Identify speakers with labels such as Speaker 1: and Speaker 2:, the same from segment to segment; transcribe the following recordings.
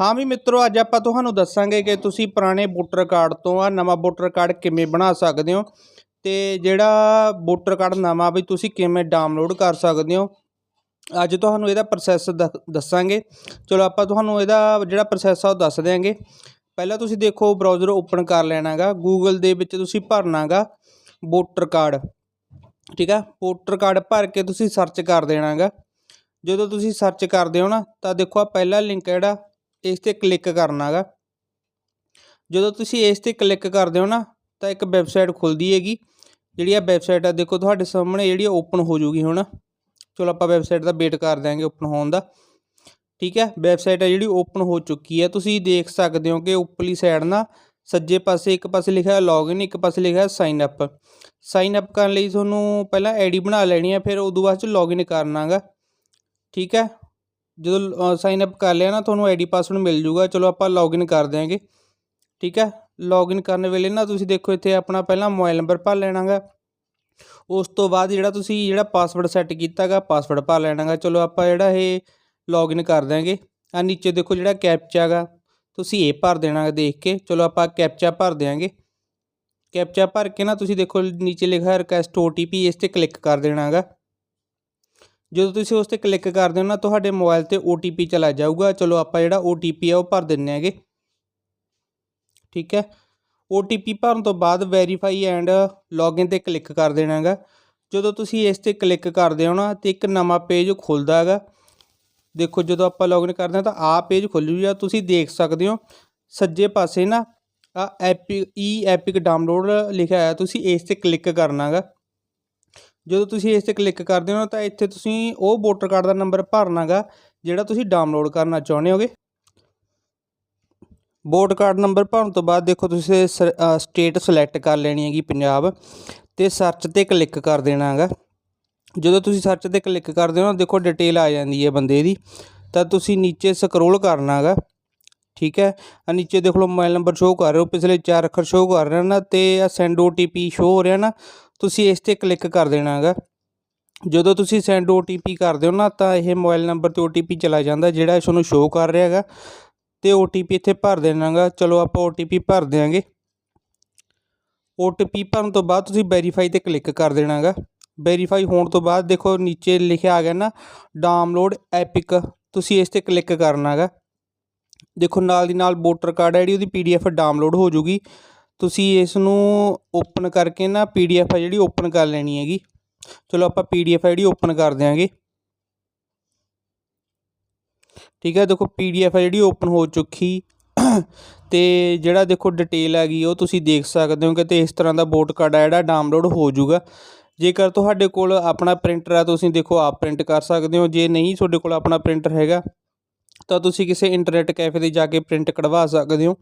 Speaker 1: ਹਾਂ ਵੀ ਮਿੱਤਰੋ, ਅੱਜ ਆਪਾਂ ਤੁਹਾਨੂੰ ਦੱਸਾਂਗੇ ਕਿ ਤੁਸੀਂ ਪੁਰਾਣੇ ਵੋਟਰ ਕਾਰਡ ਤੋਂ ਆ ਨਵਾਂ ਵੋਟਰ ਕਾਰਡ ਕਿਵੇਂ ਬਣਾ ਸਕਦੇ ਹੋ ਤੇ ਜਿਹੜਾ ਵੋਟਰ ਕਾਰਡ ਨਵਾਂ ਵੀ ਤੁਸੀਂ ਕਿਵੇਂ ਡਾਊਨਲੋਡ ਕਰ ਸਕਦੇ ਹੋ। ਅੱਜ ਤੁਹਾਨੂੰ ਇਹਦਾ ਪ੍ਰੋਸੈਸ ਦੱਸਾਂਗੇ। ਚਲੋ, ਆਪਾਂ ਤੁਹਾਨੂੰ ਇਹਦਾ ਜਿਹੜਾ ਪ੍ਰੋਸੈਸ ਆ ਉਹ ਦੱਸ ਦਿਆਂਗੇ। ਪਹਿਲਾਂ ਤੁਸੀਂ ਦੇਖੋ ਬਰਾਊਜ਼ਰ ਓਪਨ ਕਰ ਲੈਣਾਗਾ ਗੂਗਲ ਦੇ ਵਿੱਚ ਤੁਸੀਂ ਭਰਨਾਗਾ ਵੋਟਰ ਕਾਰਡ। ਠੀਕ ਆ? ਵੋਟਰ ਕਾਰਡ ਭਰ ਕੇ ਤੁਸੀਂ ਸਰਚ ਕਰ ਦੇਣਾਗਾ। ਜਦੋਂ ਤੁਸੀਂ ਸਰਚ ਕਰਦੇ ਹੋ ਨਾ, ਤਾਂ ਦੇਖੋ ਆ ਪਹਿਲਾ ਲਿੰਕ ਜਿਹੜਾ ਇਸ ਤੇ ਕਲਿੱਕ ਕਰਨਾਗਾ ਜਦੋਂ ਤੁਸੀਂ ਇਸ ਤੇ ਕਲਿੱਕ ਕਰਦੇ ਹੋ ਨਾ, ਤਾਂ ਇੱਕ ਵੈਬਸਾਈਟ ਖੁੱਲਦੀ ਹੈਗੀ। ਜਿਹੜੀ ਆ ਵੈਬਸਾਈਟ ਆ, ਦੇਖੋ ਤੁਹਾਡੇ ਸਾਹਮਣੇ ਜਿਹੜੀ ਓਪਨ ਹੋ ਜੂਗੀ ਹੁਣ। ਚਲੋ ਆਪਾਂ ਵੈਬਸਾਈਟ ਦਾ ਵੇਟ ਕਰ ਦਿਆਂਗੇ ਓਪਨ ਹੋਣ ਦਾ। ਠੀਕ ਹੈ ਵੈਬਸਾਈਟ ਆ ਜਿਹੜੀ ਓਪਨ ਹੋ ਚੁੱਕੀ ਹੈ ਤੁਸੀਂ ਦੇਖ ਸਕਦੇ ਹੋ ਕਿ ਉੱਪਰਲੀ ਸਾਈਡ ਨਾ ਸੱਜੇ ਪਾਸੇ ਇੱਕ ਪਾਸੇ ਲਿਖਿਆ ਲੌਗਇਨ ਇੱਕ ਪਾਸੇ ਲਿਖਿਆ ਸਾਈਨ ਅਪ ਸਾਈਨ ਅਪ ਕਰਨ ਲਈ ਤੁਹਾਨੂੰ ਪਹਿਲਾਂ ਆਈਡੀ ਬਣਾ ਲੈਣੀ ਹੈ ਫਿਰ ਉਦੋਂ ਬਾਅਦ ਚ ਲੌਗਇਨ ਕਰਨਾਗਾ ਠੀਕ ਹੈ ਜਦੋਂ ਸਾਈਨ ਅਪ ਕਰ ਲਿਆ ਨਾ, ਤੁਹਾਨੂੰ ਆਈਡੀ ਪਾਸਵਰਡ ਮਿਲ ਜੂਗਾ। ਚਲੋ ਆਪਾਂ ਲੌਗਇਨ ਕਰ ਦਿਆਂਗੇ। ਠੀਕ ਹੈ? ਲੌਗਇਨ ਕਰਨ ਵੇਲੇ ਨਾ ਤੁਸੀਂ ਦੇਖੋ, ਇੱਥੇ ਆਪਣਾ ਪਹਿਲਾਂ ਮੋਬਾਈਲ ਨੰਬਰ ਭਰ ਲੈਣਾਗਾ। ਉਸ ਤੋਂ ਬਾਅਦ ਜਿਹੜਾ ਤੁਸੀਂ ਜਿਹੜਾ ਪਾਸਵਰਡ ਸੈੱਟ ਕੀਤਾਗਾ ਪਾਸਵਰਡ ਭਰ ਲੈਣਾਗਾ। ਚਲੋ ਆਪਾਂ ਜਿਹੜਾ ਇਹ ਲੌਗਇਨ ਕਰ ਦਿਆਂਗੇ। ਆ ਨੀਚੇ ਦੇਖੋ ਜਿਹੜਾ ਕੈਪਚਾ ਗਾ ਤੁਸੀਂ ਇਹ ਭਰ ਦੇਣਾ ਦੇਖ ਕੇ। ਚਲੋ ਆਪਾਂ ਕੈਪਚਾ ਭਰ ਦਿਆਂਗੇ। ਕੈਪਚਾ ਭਰ ਕੇ ਨਾ ਤੁਸੀਂ ਦੇਖੋ, ਨੀਚੇ ਲਿਖਿਆ ਰਿਕਵੈਸਟ OTP ਇਸ ਤੇ ਕਲਿੱਕ ਕਰ ਦੇਣਾਗਾ। ਜਦੋਂ ਤੁਸੀਂ ਉਸ ਤੇ ਕਲਿੱਕ ਕਰਦੇ ਹੋ ਨਾ, ਤੁਹਾਡੇ ਮੋਬਾਈਲ ਤੇ OTP ਚਲਾ ਜਾਊਗਾ। ਚਲੋ ਆਪਾਂ ਜਿਹੜਾ OTP ਆ, ਉਹ ਭਰ ਦਿੰਨੇ ਹੈਗੇ। ਠੀਕ ਹੈ? OTP ਭਰਨ ਤੋਂ ਬਾਅਦ ਵੈਰੀਫਾਈ ਐਂਡ ਲੌਗਇਨ ਤੇ ਕਲਿੱਕ ਕਰ ਦੇਣਾ ਹੈਗਾ। ਜਦੋਂ ਤੁਸੀਂ ਇਸ ਤੇ ਕਲਿੱਕ ਕਰਦੇ ਹੋ ਨਾ, ਤੇ ਇੱਕ ਨਵਾਂ ਪੇਜ ਖੁੱਲਦਾ ਹੈਗਾ। ਦੇਖੋ, ਜਦੋਂ ਆਪਾਂ ਲੌਗਇਨ ਕਰਦੇ ਹਾਂ, ਤਾਂ ਆਹ ਪੇਜ ਖੁੱਲ ਜੂਗਾ ਤੁਸੀਂ ਦੇਖ ਸਕਦੇ ਹੋ, ਸੱਜੇ ਪਾਸੇ ਨਾ ਆ ਐਪਿਕ ਈ ਐਪਿਕ ਡਾਊਨਲੋਡ ਲਿਖਿਆ ਹੋਇਆ, ਤੁਸੀਂ ਇਸ ਤੇ ਕਲਿੱਕ ਕਰਨਾ ਹੈਗਾ। ਜਦੋਂ ਤੁਸੀਂ ਇਸ ਤੇ ਕਲਿੱਕ ਕਰਦੇ ਹੋ ਨਾ, ਤਾਂ ਇੱਥੇ ਤੁਸੀਂ ਉਹ ਵੋਟਰ ਕਾਰਡ ਦਾ ਨੰਬਰ ਭਰਨਾਗਾ, ਜਿਹੜਾ ਤੁਸੀਂ ਡਾਊਨਲੋਡ ਕਰਨਾ ਚਾਹੁੰਦੇ ਹੋਗੇ। ਵੋਟ ਕਾਰਡ ਨੰਬਰ ਭਰਨ ਤੋਂ ਬਾਅਦ ਦੇਖੋ ਤੁਸੀਂ ਸਟੇਟ ਸਿਲੈਕਟ ਕਰ ਲੈਣੀ ਹੈਗੀ ਪੰਜਾਬ ਤੇ ਸਰਚ ਤੇ ਕਲਿੱਕ ਕਰ ਦੇਣਾ ਹੈਗਾ ਜਦੋਂ ਤੁਸੀਂ ਸਰਚ ਤੇ ਕਲਿੱਕ ਕਰਦੇ ਹੋ ਨਾ, ਦੇਖੋ ਡਿਟੇਲ ਆ ਜਾਂਦੀ ਹੈ ਬੰਦੇ ਦੀ, ਤਾਂ ਤੁਸੀਂ ਨੀਚੇ ਸਕਰੋਲ ਕਰਨਾ ਹੈਗਾ ਠੀਕ ਹੈ। ਆ ਨੀਚੇ ਦੇਖ ਲਓ ਮੋਬਾਈਲ ਨੰਬਰ ਸ਼ੋਅ ਕਰ ਰਹੇ ਹੋ। ਪਿਛਲੇ ਚਾਰ ਅੱਖਰ ਸ਼ੋਅ ਕਰ ਰਹੇ ਨਾ ਤੇ ਆ ਸੈਂਡ OTP ਸ਼ੋਅ ਹੋ ਰਿਹਾ ਨਾ, ਤੁਸੀਂ ਇਸ ਤੇ ਕਲਿੱਕ ਕਰ ਦੇਣਾ ਹੈਗਾ। ਜਦੋਂ ਤੁਸੀਂ ਸੈਂਡ OTP ਕਰਦੇ ਹੋ ਨਾ ਤਾਂ ਇਹ ਮੋਬਾਈਲ ਨੰਬਰ ਤੇ OTP ਚਲਾ ਜਾਂਦਾ ਜਿਹੜਾ ਇਸ ਨੂੰ ਸ਼ੋਅ ਕਰ ਰਿਹਾ ਹੈਗਾ। ਤੇ OTP ਇੱਥੇ ਭਰ ਦੇਣਾਗਾ ਚਲੋ ਆਪਾਂ OTP ਭਰ ਦਿਆਂਗੇ। OTP ਭਰਨ ਤੋਂ ਬਾਅਦ ਤੁਸੀਂ ਵੈਰੀਫਾਈ ਤੇ ਕਲਿੱਕ ਕਰ ਦੇਣਾਗਾ ਵੈਰੀਫਾਈ ਹੋਣ ਤੋਂ ਬਾਅਦ ਦੇਖੋ ਨੀਚੇ ਲਿਖਿਆ ਆ ਗਿਆ ਨਾ ਡਾਊਨਲੋਡ ਐਪਿਕ ਤੁਸੀਂ ਇਸ ਤੇ ਕਲਿੱਕ ਕਰਨਾਗਾ ਦੇਖੋ, ਨਾਲ ਦੀ ਨਾਲ ਵੋਟਰ ਕਾਰਡ ਹੈ ਜਿਹੜੀ, ਉਹਦੀ ਪੀਡੀਐਫ ਡਾਊਨਲੋਡ ਹੋ ਜੂਗੀ। ਤੁਸੀਂ ਇਸ ਨੂੰ ਓਪਨ ਕਰਕੇ ਨਾ ਪੀਡੀਐਫ ਆ ਜਿਹੜੀ ਓਪਨ ਕਰ ਲੈਣੀ ਹੈਗੀ। ਚਲੋ, ਆਪਾਂ ਪੀਡੀਐਫ ਜਿਹੜੀ ਓਪਨ ਕਰ ਦਿਆਂਗੇ। ਠੀਕ ਹੈ ਦੇਖੋ ਪੀਡੀਐਫ ਆ ਜਿਹੜੀ ਓਪਨ ਹੋ ਚੁੱਕੀ। ਤੇ ਜਿਹੜਾ ਦੇਖੋ ਡਿਟੇਲ ਹੈਗੀ, ਉਹ ਤੁਸੀਂ ਦੇਖ ਸਕਦੇ ਹੋ ਕਿ ਤੇ ਇਸ ਤਰ੍ਹਾਂ ਦਾ ਵੋਟ ਕਾਰਡ ਆ ਜਿਹੜਾ ਡਾਊਨਲੋਡ ਹੋ ਜਾਊਗਾ ਜੇਕਰ ਤੁਹਾਡੇ ਕੋਲ ਆਪਣਾ ਪ੍ਰਿੰਟਰ ਆ, ਤੁਸੀਂ ਦੇਖੋ, ਆਪ ਪ੍ਰਿੰਟ ਕਰ ਸਕਦੇ ਹੋ। ਜੇ ਨਹੀਂ, ਤੁਹਾਡੇ ਕੋਲ ਆਪਣਾ ਪ੍ਰਿੰਟਰ ਹੈਗਾ। ਤਾਂ ਤੁਸੀਂ ਕਿਸੇ ਇੰਟਰਨੈਟ ਕੈਫੇ ਤੇ ਜਾ ਕੇ ਪ੍ਰਿੰਟ ਕਢਵਾ ਸਕਦੇ ਹੋ।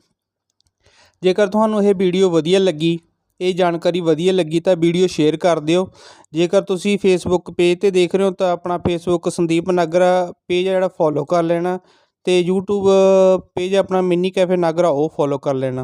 Speaker 1: ਜੇਕਰ ਤੁਹਾਨੂੰ ਇਹ ਵੀਡੀਓ ਵਧੀਆ ਲੱਗੀ, ਇਹ ਜਾਣਕਾਰੀ ਵਧੀਆ ਲੱਗੀ ਤਾਂ ਵੀਡੀਓ ਸ਼ੇਅਰ ਕਰ ਦਿਓ। ਜੇਕਰ ਤੁਸੀਂ ਫੇਸਬੁੱਕ ਪੇਜ ਤੇ ਦੇਖ ਰਹੇ ਹੋ ਤਾਂ ਆਪਣਾ ਫੇਸਬੁੱਕ ਸੰਦੀਪ ਨਾਗਰਾ ਪੇਜ ਜਿਹੜਾ ਫੋਲੋ ਕਰ ਲੈਣਾ ਤੇ YouTube ਪੇਜ ਆਪਣਾ ਮਿੰਨੀ ਕੈਫੇ ਨਾਗਰਾ ਉਹ ਫੋਲੋ ਕਰ ਲੈਣਾ।